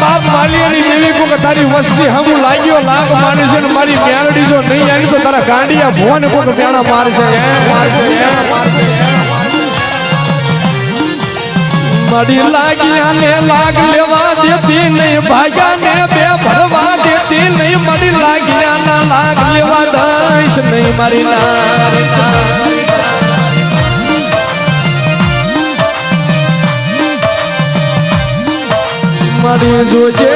બાપ વાલિયાની દેવી કો કે તારી વસ્તી હમું લાગ્યો, લાગ માને છે ને મારી મેલડી જો નહીં આવી તો તારા ગાંડિયા ભોન કો કે પ્યાણા મારશે મડી લાગ્યા ને લાગ લેવા દેતી નહીં ભાગ્યા ને બે ભરવા દેતી નહીં મડી લાગ્યા ના લાગ લેવા દઈશ નહીં, મારી ના મળી જોજે.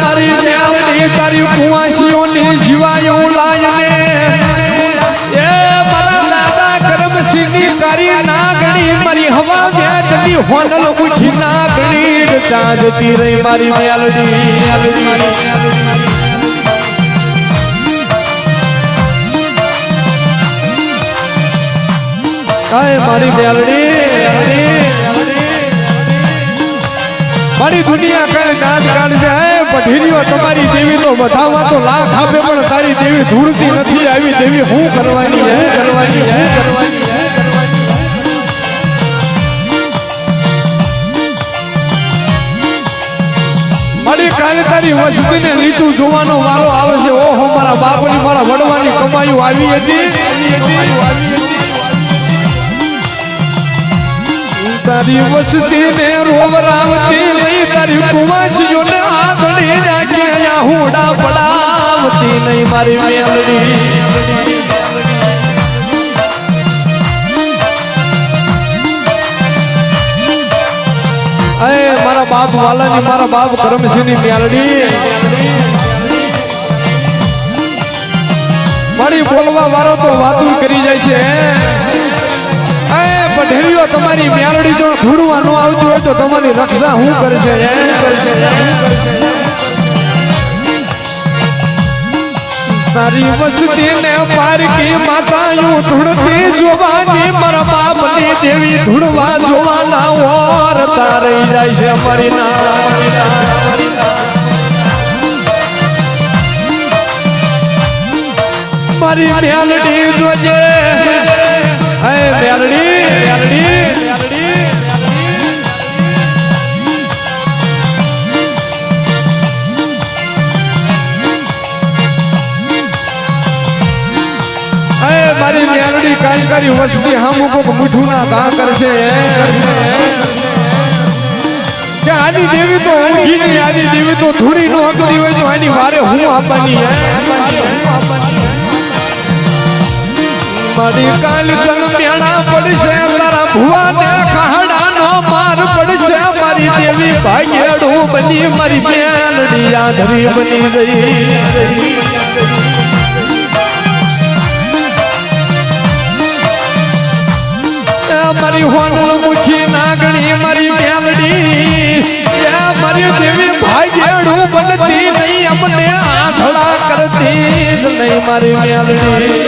મારી ન્યાવડી તારી કુવાસીઓની જીવાયું લાયને. એ મારા દાદા કરમસિંહની તારી નાગણી, મારી હવા વ્યાજની હોનલ મુઠી નાગણી. ચાંદતી રહી મારી મેલડી કાય મારી મેલડી મારી દુનિયા કરે નાચ કાઢશે હે? પઢીરીઓ તમારી દેવી તો બધામાં તો લાખ આપે, પણ તારી દેવી ધૂળતી નથી આવી દેવી હું કરવાની, હે કરવાની હે કરવાની. મારી કાલે તારી વસ્તીને નીચું આવે છે. ઓહો, મારા બાપની, મારા વડવાની કમાયું આવી હતી. તારી વસતી ને રોવરાવતી નહીં, તારી કુવાસીઓ ને આંગળી રાખે હુડા પડાવતી નહીં મારી મેલડી. અરે, મારા બાપ વાલાની, મારા બાપ કરમસિંહની મેલડી. મારી બોલવા વાળો તો વાતું કરી જાય છે એ તમારી મ્યાલડી જો ધૂળવા ન આવતું હોય તો તમારી રક્ષા હું કરશે તારી વસતી ને પારકી માતાયું ધૂણતી જોવાની મારા બાપની દેવી ધૂણવા જોવાના ઓર તારી જાય છે મારી ના મારી મેલડી જોજે. મારી મેલડી કાંઈ વસ્તી હમ કોક મીઠું ના ગા કરશે. કે આની દેવી તો ઊંઘી નહીં, આની દેવી તો ધૂળી નો હકતી હોય તો આની વારે હું આપવાની મારી કાલ મેણા પડશે, તારા ભુવા ને ખાડા નો માર પડશે. મારી દેવી ભાગ્યડું બની, મારી મેલડી આધરી બની ગઈ. મારી હોનલ મુખી નાગણી, મારી મેલડી મારી જેવી ભાગ્યડું બનતી નહીં, અમને આંધળા કરતી જ નહીં, મારી મેલડી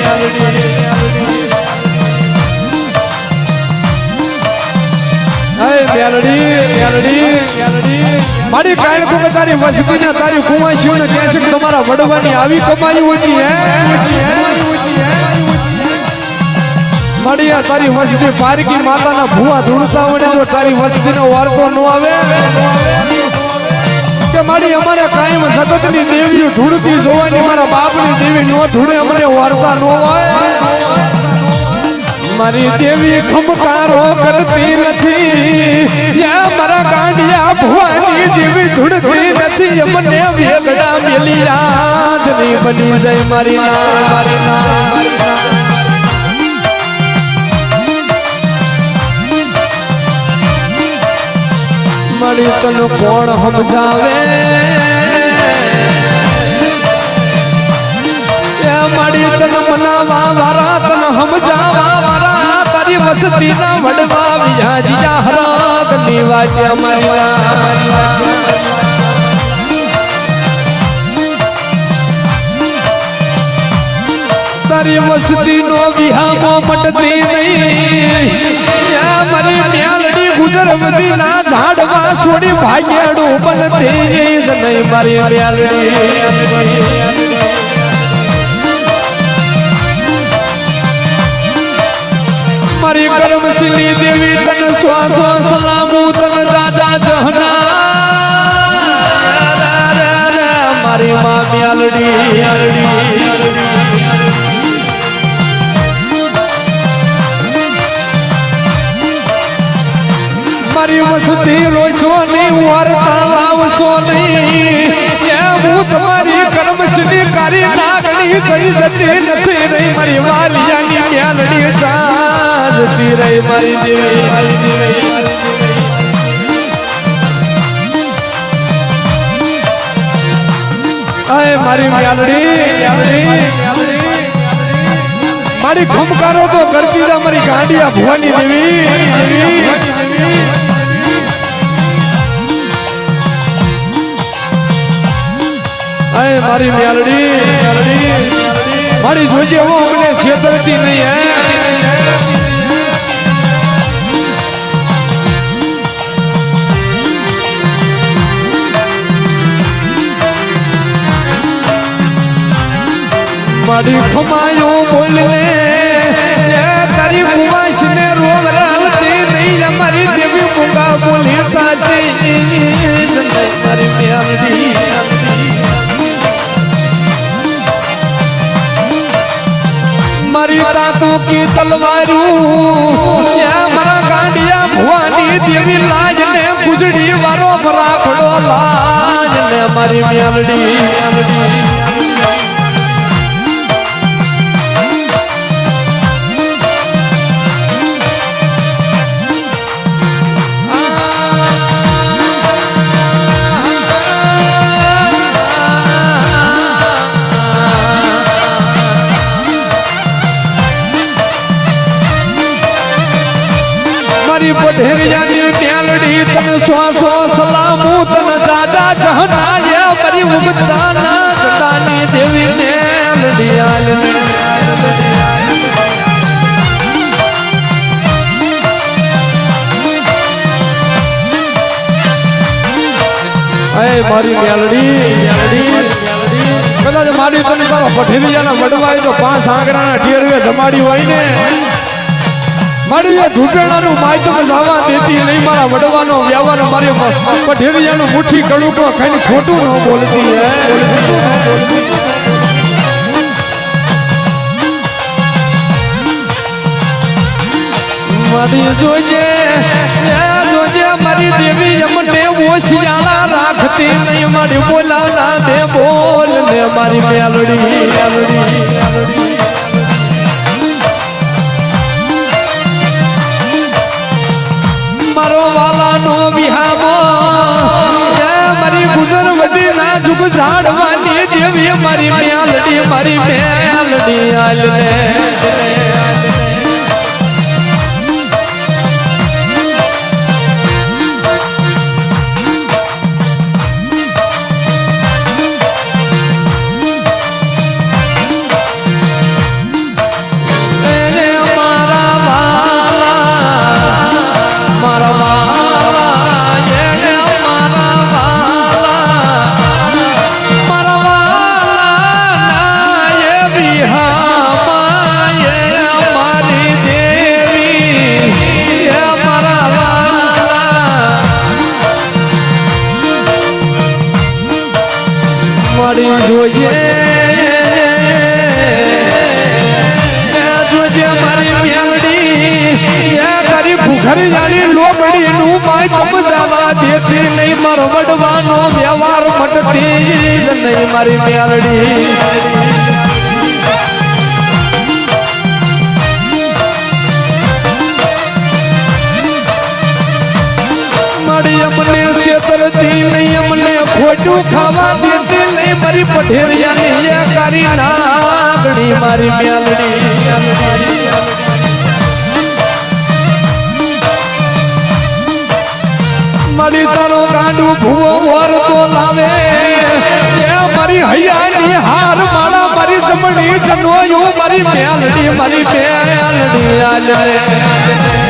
તારી વસતીને તારી કુવાસીઓને કહેશે કે તમારા વડવાની આવી કમાઈ હોતી હે. મળ્યા તારી વસ્તી પારકી માતાના ભૂવા વડે જો તારી વસ્તીનો વાર્તો ન આવે. કે મારી અમારે કાયમ જગતની દેવીઓ ધૂળતી જોવાની, મારા બાપની દેવી નો ધૂળે અમને વાર્તા ન હોય. મારી દેવી ખમકારો કરતી નથી. મારા ગાંડિયા ભુવાની દેવી ધૂળતી નથી. અમને વેગડા મેલી યાદ નહીં બની જાય મારી ના મારી ના. મળી તને કોણ સમજાવે? મળી તને મનાવા વારા, તને સમજાવા વારા, તારી વસતી ના વડવા વિહાજીયા હરાગ નિવાજ્યા અમારી તારી વસતી નો વિહામો મટતી નહીં. મારી મ્યાલડી ગુજરવતી ના ઝાડવા છોડી ભાગ્યાડું બનતી જ નહીં મારી મ્યાલડી મારી કરમશીલી દેવી તન સ્વાસો સલામુ તન દાદા જહના મારી વસતી લોચો નહીં, વાર્તા લાવશો નહીં. હું તમારી કર્મશીલી કરી નાગણી થઈ જતી નથી રહી. મારી વાલિયાની મ્યાલડી જા રહી મારી દેવી મારી દેવી અય મારી મ્યાલડી મારી ખમકારો તો કરતી મારી ગાંડિયા ભવાની દેવી. અય મારી મ્યાલડી મારી જોજે હું અમને છેતરતી નહીં, હે? મારી ખમાયો બોલે તારી કુવાશ ને રોગ રાલતી નહીં, અમારી દેવી મુગા બોલી સાચી મારી મ્યાલડી તાતો કી તલવારું તને દાદા જહનાયા મારી મારી મ્યાલડી મ્યાલડી કદાચ મારી તને તારો પઠેરિયાના તો પાંચ આંગણાના ટેરવે જમાડી હોય ને. મારી ઘૂંટણાનું માધ્યમ જવા દેતી નહીં. મારા વડવાનો વ્યવહાર મારી પઢેરિયાનું મુઠ્ઠી કડુકો ખાઈને ખોટું ન બોલતી હે. મારી જોજે જોજે, મારી દેવી અમને ઓશિયાળા રાખતી નહીં. મારી બોલાવના બે બોલ ને મારી મેલડી મેલડી. મારો મારી ગુજર વધી ના જુગ ઝાડવાની દેવી મારી મેલડી મારી મેલડી આલને ભૂખરી જાણી લોબડી નું માય સમજાવા દેતી નહીં. મારો વડવાનો વ્યવહાર મટતી નહીં મારી મેલડી. મારી મારી મારી તારો ગાંડું ભૂવો વર તો લાવે. એ મારી હૈયાની હાર માળા મારી જમણી જનોયું, મારી મેલડી મારી મેલડી આલે.